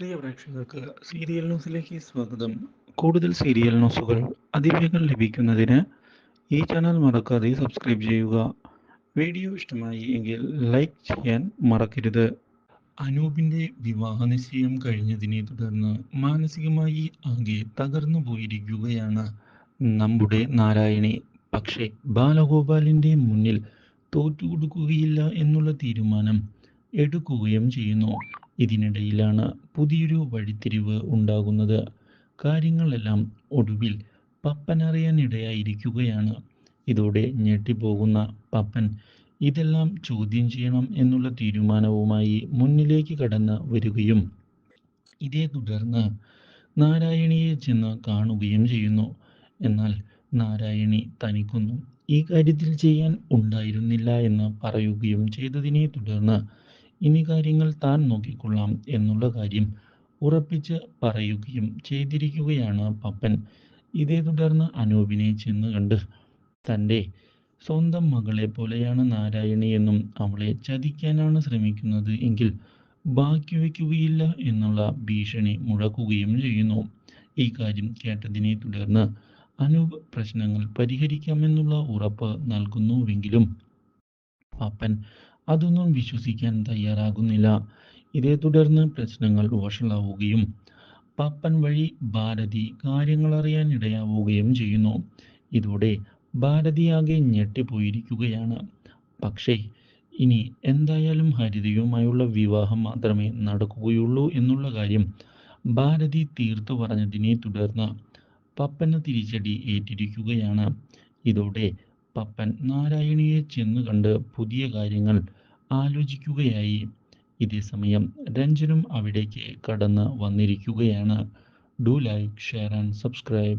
പ്രിയ പ്രേക്ഷകർക്ക് സീരിയൽ ന്യൂസിലേക്ക് സ്വാഗതം. കൂടുതൽ സീരിയൽ ന്യൂസുകൾ അതിവേഗം ലഭിക്കുന്നതിന് ഈ ചാനൽ മറക്കാതെ സബ്സ്ക്രൈബ് ചെയ്യുക. വീഡിയോ ഇഷ്ടമായി എങ്കിൽ ലൈക്ക് ചെയ്യാൻ മറക്കരുത്. അനൂപിന്റെ വിവാഹ നിശ്ചയം കഴിഞ്ഞതിനെ തുടർന്ന് മാനസികമായി ആകെ തകർന്നു പോയിരിക്കുകയാണ് നമ്മുടെ നാരായണി. പക്ഷേ ബാലഗോപാലിന്റെ മുന്നിൽ തോറ്റുകൊടുക്കുകയില്ല എന്നുള്ള തീരുമാനം എടുക്കുകയും ചെയ്യുന്നു. ഇതിനിടയിലാണ് പുതിയൊരു വഴിത്തിരിവ് ഉണ്ടാകുന്നത്. കാര്യങ്ങളെല്ലാം ഒടുവിൽ പപ്പനറിയാനിടയായിരിക്കുകയാണ്. ഇതോടെ ഞെട്ടിപ്പോകുന്ന പപ്പൻ ഇതെല്ലാം ചോദ്യം ചെയ്യണം എന്നുള്ള തീരുമാനവുമായി മുന്നിലേക്ക് കടന്ന് വരികയും ഇതേ തുടർന്ന് നാരായണിയെ ചെന്ന് കാണുകയും ചെയ്യുന്നു. എന്നാൽ നാരായണി തനിക്കൊന്നും ഈ കാര്യത്തിൽ ചെയ്യാൻ ഉണ്ടായിരുന്നില്ല എന്ന് പറയുകയും ചെയ്തതിനെ തുടർന്ന് ഇനി കാര്യങ്ങൾ താൻ നോക്കിക്കൊള്ളാം എന്നുള്ള കാര്യം ഉറപ്പിച്ച് പറയുകയും ചെയ്തിരിക്കുകയാണ് പപ്പൻ. ഇതേ തുടർന്ന് അനൂപിനെ ചെന്ന് കണ്ട് തന്റെ സ്വന്തം മകളെ പോലെയാണ് നാരായണി എന്നും അവളെ ചതിക്കാനാണ് ശ്രമിക്കുന്നത് എങ്കിൽ ബാക്കി വയ്ക്കുകയില്ല എന്നുള്ള ഭീഷണി മുഴക്കുകയും ചെയ്യുന്നു. ഈ കാര്യം കേട്ടതിനെ തുടർന്ന് അനൂപ് പ്രശ്നങ്ങൾ പരിഹരിക്കാമെന്നുള്ള ഉറപ്പ് നൽകുന്നുവെങ്കിലും പപ്പൻ അതൊന്നും വിശ്വസിക്കാൻ തയ്യാറാകുന്നില്ല. ഇതേ തുടർന്ന് പ്രശ്നങ്ങൾ വഷളാവുകയും പാപ്പൻ വഴി ഭാരതി കാര്യങ്ങൾ അറിയാൻ ഇടയാവുകയും ചെയ്യുന്നു. ഇതോടെ ഭാരതിയാകെ ഞെട്ടിപ്പോയിരിക്കുകയാണ്. പക്ഷേ ഇനി എന്തായാലും ഹരിതയുമായുള്ള വിവാഹം മാത്രമേ നടക്കുകയുള്ളൂ എന്നുള്ള കാര്യം ഭാരതി തീർത്തു പറഞ്ഞതിനെ തുടർന്ന് പപ്പന് തിരിച്ചടി ഏറ്റിരിക്കുകയാണ്. ഇതോടെ പപ്പൻ നാരായണിയെ ചെന്ന് കണ്ട് പുതിയ കാര്യങ്ങൾ ആലോചിക്കുകയായി. ഇതേസമയം രഞ്ജനും അവിടേക്ക് കടന്ന് വന്നിരിക്കുകയാണ്. Do like share and subscribe.